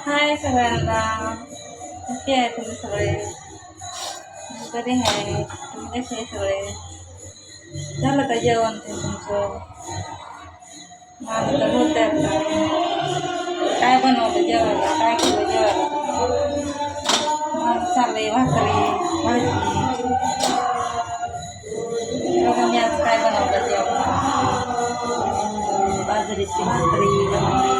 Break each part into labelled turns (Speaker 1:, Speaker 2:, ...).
Speaker 1: हाय सगळ्यांना कसे आहे तुम्ही सगळे बरे आहे तुम्ही कसे आहे सगळे झालं का जेवण ते तुमचं माझं तर होत आहे आता काय बनवलं जेवायला काय केलं जेवायला माझं चाललंय भाकरी भाजी बघा मी आज काय बनवलं जेवण बाजरीची भाकरी बनवली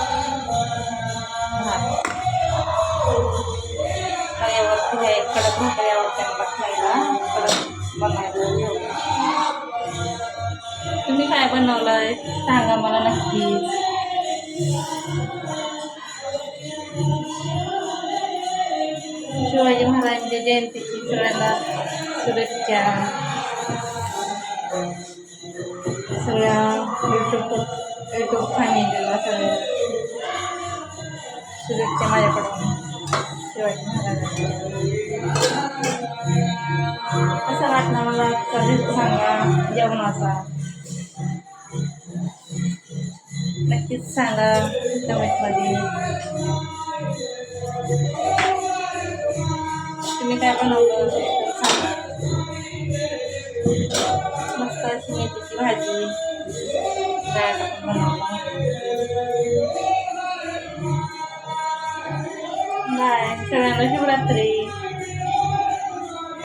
Speaker 1: तव्यावरती हे कडक भाकऱ्यावर त्यांना खायला कडक बनवायला तुम्ही काय बनवलं आहे सांगा मला नक्कीच. शिवाजी महाराजांच्या जयंतीची सगळ्यांना शुभेच्छा. सगळ्या यूट्यूब युट्यूब फॅमिलीला सगळ्या शुभेच्छा माझ्याकडून. शिवाजी महाराजांच्या कसं वाटणार मला कधीच सांगा जेवणाचा. नक्कीच सांगा कमेंटमध्ये. तुम्ही काय बनवलं? पण सांगा मस्त अशी मेथीची भाजी. डाळ टाकून Ai, Serena, jura três.